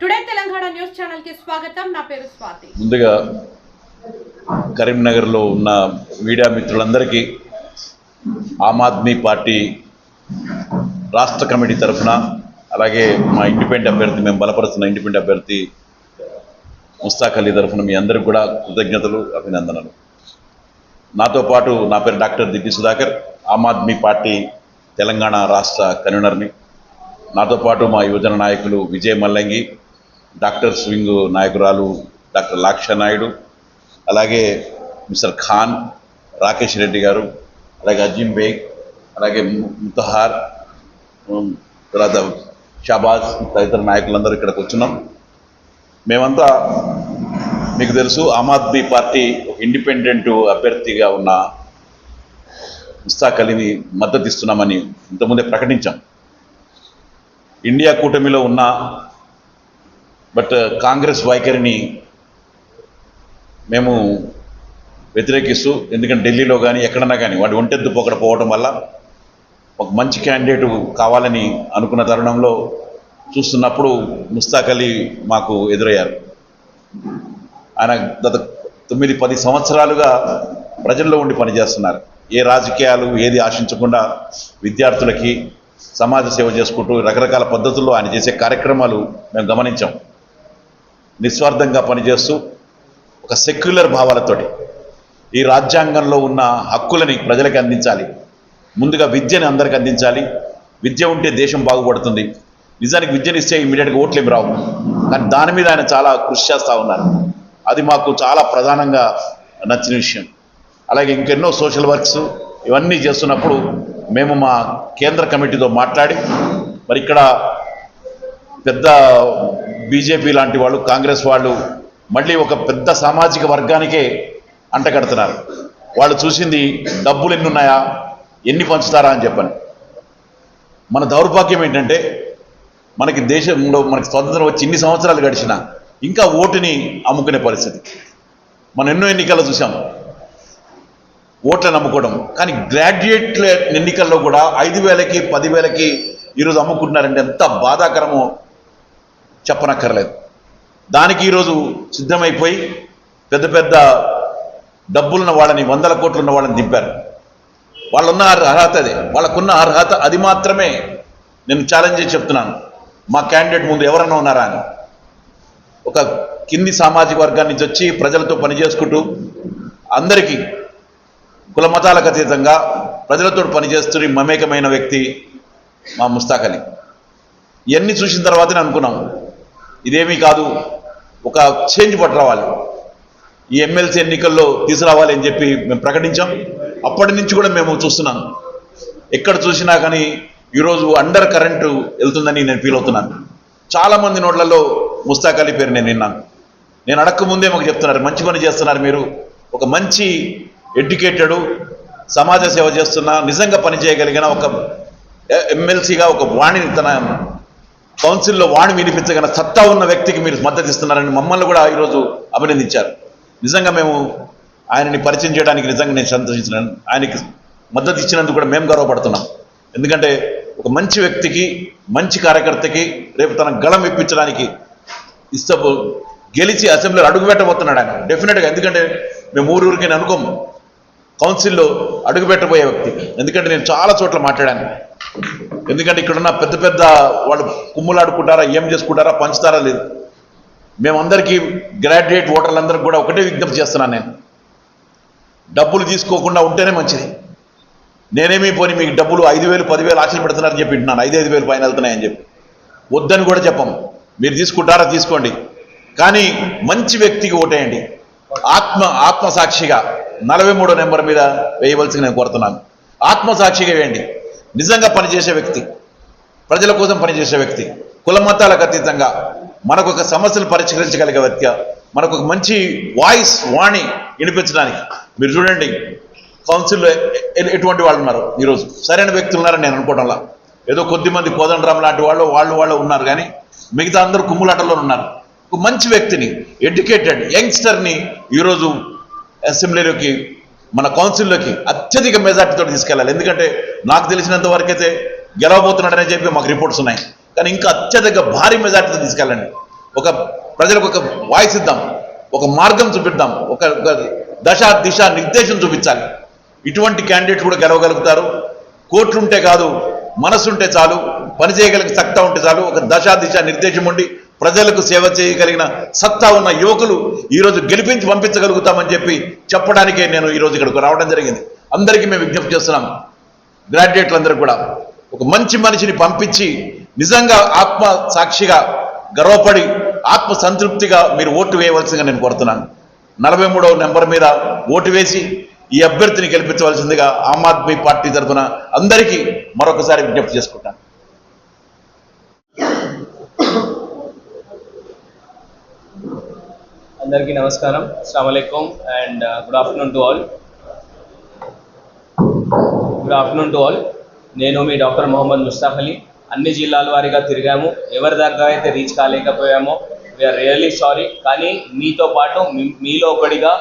Today Telangana news ఛానల్కి స్వాగతం. నా పేరు స్వాతి. ముందుగా కరీంనగర్లో ఉన్న మీడియా మిత్రులందరికీ ఆమ్ ఆద్మీ పార్టీ రాష్ట్ర కమిటీ తరఫున అలాగే మా ఇండిపెండెంట్ అభ్యర్థి మేము బలపరుస్తున్న ఇండిపెండెంట్ అభ్యర్థి ముస్తాక్ అలీ తరఫున మీ అందరికి కూడా కృతజ్ఞతలు అభినందనలు. నాతో పాటు నా పేరు డాక్టర్ దిగ్గి సుధాకర్ ఆమ్ ఆద్మీ పార్టీ తెలంగాణ రాష్ట్ర కన్వీనర్ని. నాతో పాటు మా యువజన నాయకులు విజయ్ మల్లంగి డాక్టర్ స్వింగ్ నాయకురాలు డాక్టర్ లాక్ష నాయుడు అలాగే మిస్టర్ ఖాన్ రాకేష్ రెడ్డి గారు అలాగే అజీం బేగ్ అలాగే ముతహార్ తర్వాత షాబాజ్ తదితర నాయకులందరూ ఇక్కడికి వచ్చినాం. మేమంతా మీకు తెలుసు ఆమ్ ఆద్మీ పార్టీ ఒక ఇండిపెండెంట్ అభ్యర్థిగా ఉన్న ముస్తాక్ అలీని మద్దతు ఇస్తున్నామని ఇంతకుముందే ప్రకటించాం. ఇండియా కూటమిలో ఉన్న బట్ uh, కాంగ్రెస్ వైఖరిని మేము వ్యతిరేకిస్తూ ఎందుకంటే ఢిల్లీలో కానీ ఎక్కడన్నా కానీ వాటి ఒంటెద్దు పొగడ పోవడం వల్ల ఒక మంచి క్యాండిడేట్ కావాలని అనుకున్న తరుణంలో చూస్తున్నప్పుడు ముస్తాక్ అలీ మాకు ఎదురయ్యారు. ఆయన గత తొమ్మిది పది సంవత్సరాలుగా ప్రజల్లో ఉండి పనిచేస్తున్నారు. ఏ రాజకీయాలు ఏది ఆశించకుండా విద్యార్థులకి సమాజ సేవ చేసుకుంటూ రకరకాల పద్ధతుల్లో ఆయన చేసే కార్యక్రమాలు మేము గమనించాం. నిస్వార్థంగా పనిచేస్తూ ఒక సెక్యులర్ భావాలతోటి ఈ రాజ్యాంగంలో ఉన్న హక్కులని ప్రజలకు అందించాలి. ముందుగా విద్యని అందరికి అందించాలి. విద్య ఉంటే దేశం బాగుపడుతుంది. నిజానికి విద్యను ఇస్తే ఇమీడియట్గా ఓట్లు ఏమి రావు. కానీ దాని మీద ఆయన చాలా కృషి చేస్తూ ఉన్నారు. అది మాకు చాలా ప్రధానంగా నచ్చిన విషయం. అలాగే ఇంకెన్నో సోషల్ వర్క్స్ ఇవన్నీ చేస్తున్నప్పుడు మేము మా కేంద్ర కమిటీతో మాట్లాడి మరి ఇక్కడ పెద్ద బీజేపీ లాంటి వాళ్ళు కాంగ్రెస్ వాళ్ళు మళ్ళీ ఒక పెద్ద సామాజిక వర్గానికే అంటగడుతున్నారు. వాళ్ళు చూసింది డబ్బులు ఎన్ని ఉన్నాయా ఎన్ని పంచుతారా అని చెప్పని. మన దౌర్భాగ్యం ఏంటంటే మనకి దేశంలో మనకి స్వతంత్రం వచ్చి ఇన్ని సంవత్సరాలు గడిచినా ఇంకా ఓటుని అమ్ముకునే పరిస్థితి. మనం ఎన్నో ఎన్నికల్లో చూసాం ఓట్లను అమ్ముకోవడం. కానీ గ్రాడ్యుయేట్ల ఎన్నికల్లో కూడా ఐదు వేలకి పదివేలకి ఈరోజు అమ్ముకుంటున్నారంటే ఎంత బాధాకరమో. చెప్పనక్కర్లేదు. దానికి ఈరోజు సిద్ధమైపోయి పెద్ద పెద్ద డబ్బులున్న వాళ్ళని వందల కోట్లున్న వాళ్ళని దింపారు. వాళ్ళున్న అర్హత అదే. వాళ్ళకున్న అర్హత అది మాత్రమే నేను ఛాలెంజ్ చేసి చెప్తున్నాను. మా క్యాండిడేట్ ముందు ఎవరన్నా ఉన్నారా అని. ఒక కింది సామాజిక వర్గాన్ని నుంచి వచ్చి ప్రజలతో పనిచేసుకుంటూ అందరికీ కుల మతాలకు అతీతంగా ప్రజలతో పనిచేస్తున్న మమేకమైన వ్యక్తి మా ముస్తాక్ అలీ. ఇవన్నీ చూసిన తర్వాతనే అనుకున్నాం. ఇదేమీ కాదు. ఒక చేంజ్ పట్టు రావాలి. ఈ ఎమ్మెల్సీ ఎన్నికల్లో తీసుకురావాలి అని చెప్పి మేము ప్రకటించాం. అప్పటి నుంచి కూడా మేము చూస్తున్నాం. ఎక్కడ చూసినా కానీ ఈరోజు అండర్ కరెంటు వెళ్తుందని నేను ఫీల్ అవుతున్నాను. చాలామంది నోట్లలో ముస్తాక్ అలీ పేరు నేను విన్నాను. నేను అడక్క ముందే మాకు చెప్తున్నారు మంచి పని చేస్తున్నారు మీరు. ఒక మంచి ఎడ్యుకేటెడ్ సమాజ సేవ చేస్తున్న నిజంగా పని చేయగలిగిన ఒక ఎమ్మెల్సీగా ఒక వాణిని తన కౌన్సిల్లో వాణి వినిపించగల సత్తా ఉన్న వ్యక్తికి మీరు మద్దతు ఇస్తున్నారని మమ్మల్ని కూడా ఈరోజు అభినందించారు. నిజంగా మేము ఆయనని పరిచయం చేయడానికి నిజంగా నేను సంతోషించినాను ఆయనకి మద్దతు ఇచ్చినందుకు కూడా మేము గర్వపడుతున్నాం. ఎందుకంటే ఒక మంచి వ్యక్తికి మంచి కార్యకర్తకి రేపు తన గళం ఇప్పించడానికి ఇష్టపు గెలిచి అసెంబ్లీలో అడుగు పెట్టబోతున్నాడు ఆయన డెఫినెట్గా ఎందుకంటే మేము ఊరూరికి అనుకోము. కౌన్సిల్లో అడుగుపెట్టబోయే వ్యక్తి. ఎందుకంటే నేను చాలా చోట్ల మాట్లాడాను. ఎందుకంటే ఇక్కడున్న పెద్ద పెద్ద వాళ్ళు కుమ్ములాడుకుంటారా ఏం చేసుకుంటారా పంచుతారా లేదు. మేమందరికీ గ్రాడ్యుయేట్ ఓటర్లందరికీ కూడా ఒకటే విజ్ఞప్తి చేస్తున్నాను నేను. డబ్బులు తీసుకోకుండా ఉంటేనే మంచిది. నేనేమి పోని మీకు డబ్బులు ఐదు వేలు పదివేలు ఆశలు పెడుతున్నారని చెప్పి వింటున్నాను. ఐదు ఐదు వేలు పైన వెళ్తున్నాయని చెప్పి. వద్దని కూడా చెప్పం. మీరు తీసుకుంటారా తీసుకోండి. కానీ మంచి వ్యక్తికి ఓటేయండి. ఆత్మ ఆత్మసాక్షిగా. నలభై మూడో నెంబర్ మీద వేయవలసి నేను కోరుతున్నాను. ఆత్మసాక్షిగా వేయండి. నిజంగా పనిచేసే వ్యక్తి ప్రజల కోసం పనిచేసే వ్యక్తి కుల మతాలకు అతీతంగా మనకు ఒక సమస్యలు పరిష్కరించగలిగే వ్యక్తి మనకు ఒక మంచి వాయిస్ వాణి వినిపించడానికి. మీరు చూడండి కౌన్సిల్లో ఎటువంటి వాళ్ళు ఉన్నారు ఈరోజు? సరైన వ్యక్తులు ఉన్నారని నేను అనుకోవడంలా ఏదో కొద్దిమంది కోదండరామ్ లాంటి వాళ్ళు వాళ్ళు వాళ్ళు ఉన్నారు కానీ మిగతా అందరూ కుమ్ములాటలో ఉన్నారు. ఒక మంచి వ్యక్తిని ఎడ్యుకేటెడ్ యంగ్స్టర్ని ఈరోజు అసెంబ్లీలోకి మన కౌన్సిల్లోకి అత్యధిక మెజార్టీతో తీసుకెళ్ళాలి. ఎందుకంటే నాకు తెలిసినంత వరకైతే గెలవబోతున్నాడని చెప్పి మాకు రిపోర్ట్స్ ఉన్నాయి. కానీ ఇంకా అత్యధిక భారీ మెజార్టీతో తీసుకెళ్ళండి. ఒక ప్రజలకు ఒక వాయిస్ ఇద్దాం. ఒక మార్గం చూపిద్దాం. ఒక దశ దిశ నిర్దేశం చూపించాలి. ఇటువంటి క్యాండిడేట్స్ కూడా గెలవగలుగుతారు. కోట్లుంటే కాదు మనసుంటే చాలు పని చేయగలిగిన సత్తా ఉంటే చాలు ఒక దశ దిశ నిర్దేశం ఉండి ప్రజలకు సేవ చేయగలిగిన సత్తా ఉన్న యువకులు ఈరోజు గెలిపించి పంపించగలుగుతామని చెప్పి చెప్పడానికే నేను ఈరోజు ఇక్కడికి రావడం జరిగింది. అందరికీ మేము విజ్ఞప్తి చేస్తున్నాం. గ్రాడ్యుయేట్లందరూ కూడా ఒక మంచి మనిషిని పంపించి నిజంగా ఆత్మ సాక్షిగా గర్వపడి ఆత్మ సంతృప్తిగా మీరు ఓటు వేయవలసిందిగా నేను కోరుతున్నాను. నలభై మూడవ నెంబర్ మీద ఓటు వేసి ఈ అభ్యర్థిని గెలిపించవలసిందిగా ఆమ్ ఆద్మీ పార్టీ తరఫున అందరికీ మరొకసారి విజ్ఞప్తి చేసుకుంటాను. అందరికీ నమస్కారం. అస్సలం and good afternoon to all good afternoon to all నేను మీ డాక్టర్ మొహమ్మద్ ముస్తాఫ్ అలీ. అన్ని జిల్లాల వారీగా తిరిగాము. ఎవరి దగ్గర అయితే రీచ్ కాలేకపోయామో వీఆర్ రియల్లీ సారీ కానీ మీతో పాటు మీలో ఒకటిగా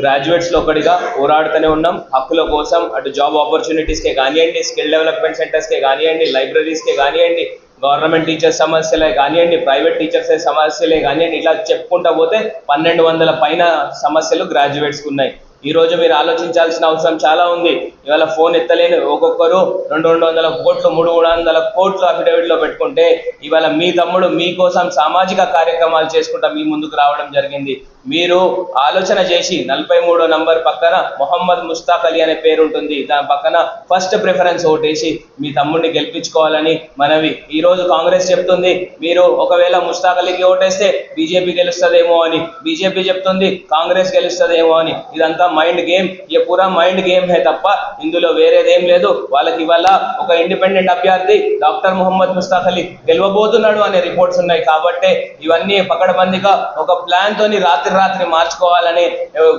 గ్రాడ్యుయేట్స్లో ఒకటిగా పోరాడుతూనే ఉన్నాం. హక్కుల కోసం అటు జాబ్ ఆపర్చునిటీస్కే కానివ్వండి స్కిల్ డెవలప్మెంట్ సెంటర్స్కే కానివ్వండి లైబ్రరీస్కే కానివ్వండి గవర్నమెంట్ టీచర్స్ సమస్యలే కానివ్వండి ప్రైవేట్ టీచర్స్ సమస్యలే కానివ్వండి ఇట్లా చెప్పుకుంటా పోతే పన్నెండు వందల పైన సమస్యలు గ్రాడ్యుయేట్స్కి ఉన్నాయి. ఈ రోజు మీరు ఆలోచించాల్సిన అవసరం చాలా ఉంది. ఇవాళ ఫోన్ ఎత్తలేని ఒక్కొక్కరు రెండు రెండు వందల కోట్లు మూడు మూడు వందల కోట్లు అఫిడవిట్లో పెట్టుకుంటే ఇవాళ మీ తమ్ముడు మీకోసం సామాజిక కార్యక్రమాలు చేసుకుంటా మీ ముందుకు రావడం జరిగింది. మీరు ఆలోచన చేసి నలభై మూడో నంబర్ పక్కన మొహమ్మద్ ముస్తాక్ అలీ అనే పేరు ఉంటుంది. దాని పక్కన ఫస్ట్ ప్రిఫరెన్స్ ఓటేసి మీ తమ్ముడిని గెలిపించుకోవాలని మనవి. ఈరోజు కాంగ్రెస్ చెప్తుంది మీరు ఒకవేళ ముస్తాక్ అలీకి ఓటేస్తే బీజేపీ గెలుస్తుందేమో అని. బీజేపీ చెప్తుంది కాంగ్రెస్ గెలుస్తుందేమో అని. ఇదంతా మైండ్ గేమ్ ఇక పూరా మైండ్ గేమ్ హే తప్ప ఇందులో వేరేదేం లేదు. వాళ్ళకి ఇవాళ ఒక ఇండిపెండెంట్ అభ్యర్థి డాక్టర్ మొహమ్మద్ ముస్తాక్ అలీ గెలవబోతున్నాడు అనే రిపోర్ట్స్ ఉన్నాయి. కాబట్టి ఇవన్నీ పకడబందిగా ఒక ప్లాన్ తోని రాత్రి రాత్రి మార్చుకోవాలనే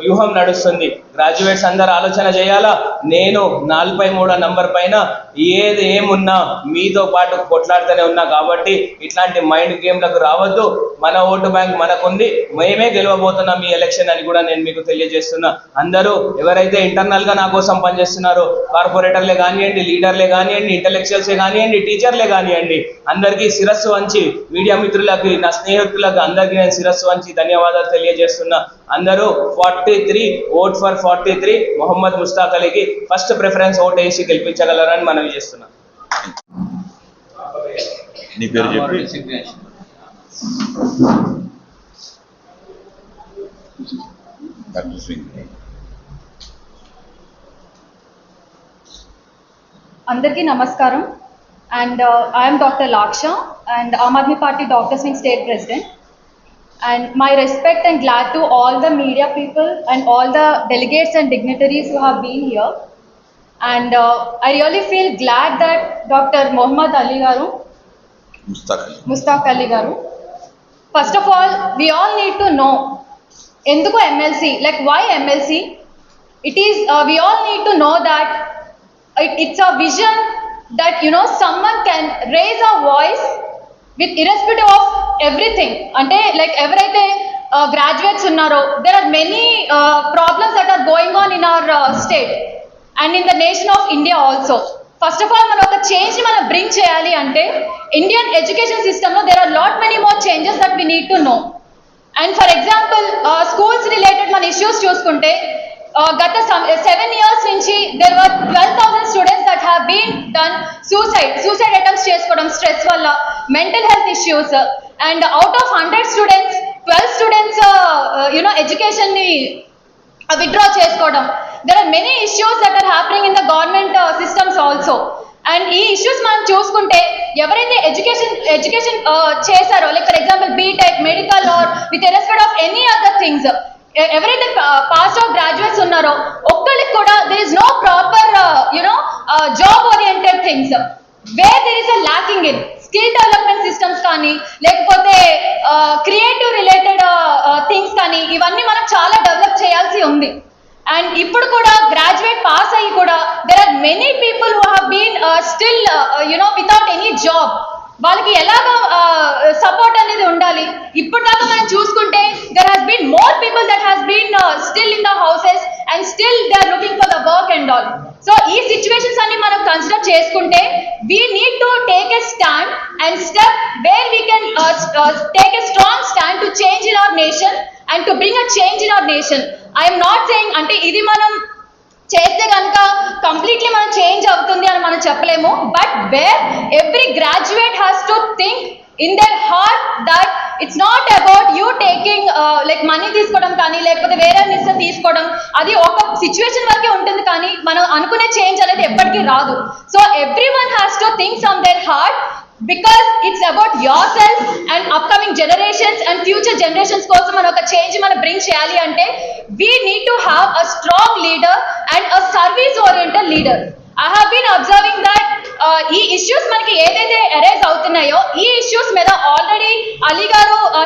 వ్యూహం నడుస్తుంది. గ్రాడ్యుయేట్స్ అందరు ఆలోచన చేయాలా? నేను నలభై మూడో నంబర్ పైన ఏది ఏమున్నా మీతో పాటు కొట్లాడుతూనే ఉన్నా. కాబట్టి ఇట్లాంటి మైండ్ గేమ్లకు రావద్దు. మన ఓటు బ్యాంక్ మనకుంది. మేమే గెలవబోతున్నాం ఈ ఎలక్షన్ అని కూడా నేను మీకు తెలియజేస్తున్నా. అందరూ ఎవరైతే ఇంటర్నల్గా నా కోసం పనిచేస్తున్నారో కార్పొరేటర్లే కానివ్వండి లీడర్లే కానివ్వండి ఇంటలెక్చువల్సే కానివ్వండి టీచర్లే కానివ్వండి అందరికీ శిరస్సు వంచి మీడియా మిత్రులకి నా స్నేహితులకు అందరికీ నేను శిరస్సు వంచి ధన్యవాదాలు తెలియజేస్తున్నా. అందరూ forty three vote for forty three Mohammed Mustaq అలీకి first preference vote వేసి గెలిపించగలరని మనవి చేస్తున్నా. నీ పేరు చెప్పి. డాక్టర్ సింగ్ అందరికీ నమస్కారం and I'm doctor Laksha and Aam Aadmi party doctor swing state president and my respect and glad to all the media people and all the delegates and dignitaries who have been here and uh, i really feel glad that dr mohammad ali garu Mushtaq Ali Mushtaq Ali garu first of all we all need to know ఎందుకు MLC like why MLC it is we all need to know that it's a vision that you know someone can raise a voice with irrespective of everything అంటే like ఎవరైతే graduates ఉన్నారో there are many problems that are going on in our state and in the nation of India also first of all మనం ఒక change మనం bring చేయాలి అంటే Indian education సిస్టంలో there are lot many more changes that we need to know and for example schools related మన issues చూసుకుంటే గత seven years నుంచి there were twelve thousand students that have been done suicide suicide attempts చేసుకోవడం stress వల్ల mental health issues and out of hundred students twelve students you know ఎడ్యుకేషన్ని withdraw చేసుకోవడం. There are many issues that are happening in the government systems also and ఈ issues మనం చూసుకుంటే ఎవరైతే education education చేశారో like for example BTech medical or with respect of any other things ఎవరైతే pass out graduates ఉన్నారో ఒక్కరికి కూడా there is no proper you know job oriented things where there is a lacking in skill development systems కానీ లేకపోతే creative related things కానీ ఇవన్నీ మనం చాలా డెవలప్ చేయాల్సి ఉంది. అండ్ ఇప్పుడు కూడా గ్రాడ్యుయేట్ పాస్ అయ్యి కూడా there are many people who been still you know without any job వాళ్ళకి ఎలాగ సపోర్ట్ అనేది ఉండాలి. ఇప్పుడు మనం చూసుకుంటే there has been more people that has been still in the houses and still they are looking for the work and all so ఈ situations అన్ని మనం కన్సిడర్ చేసుకుంటే we need to take a stand and step where we can take a strong stand to change in our nation and to bring a change in our nation I'm not saying అంటే ఇది మనం చేస్తే కనుక completely మనం change అవుతుంది అని మనం చెప్పలేము. But where every graduate has to think in their heart that it's not about you taking like money తీసుకోవడం కానీ లేకపోతే వేరే నిస్త తీసుకోవడం అది ఒక సిచ్యువేషన్ వరకే ఉంటుంది కానీ మనం అనుకునే చేంజ్ అనేది ఎప్పటికీ రాదు. So every one has to think some their heart because it's about yourself and upcoming generations and future generations కోసం మనం ఒక చేంజ్ మనం బ్రింగ్ చేయాలి అంటే we need to have a strong leader and a service oriented leader I have been observing that ఈ issues మనకి ఏదైతే arise అవుతున్నాయో ఈ ఇష్యూస్ మీద ఆల్రెడీ అలీగా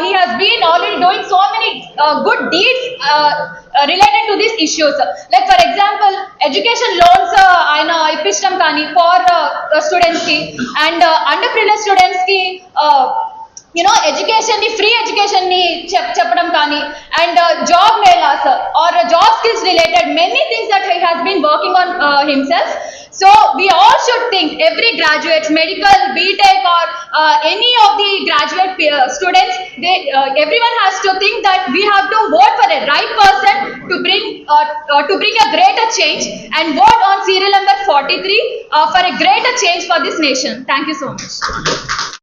గారు he has been already doing so many good deeds related to these issues like for example education loans ఆయన ఇప్పించడం కానీ ఫార్ స్టూడెంట్స్కి అండ్ అండర్ ప్రివిలేజ్ స్టూడెంట్స్కి యునో ఎడ్యుకేషన్ని ఫ్రీ ఎడ్యుకేషన్ని చెప్ చెప్పడం కానీ and job melas or job skills related many things that he has been working on himself so we all should think every graduates medical btech or uh, any of the graduate peer- students they uh, everyone has to think that we have to vote for a right person to bring uh, uh, to bring a greater change and vote on serial number 43 uh, for a greater change for this nation. Thank you so much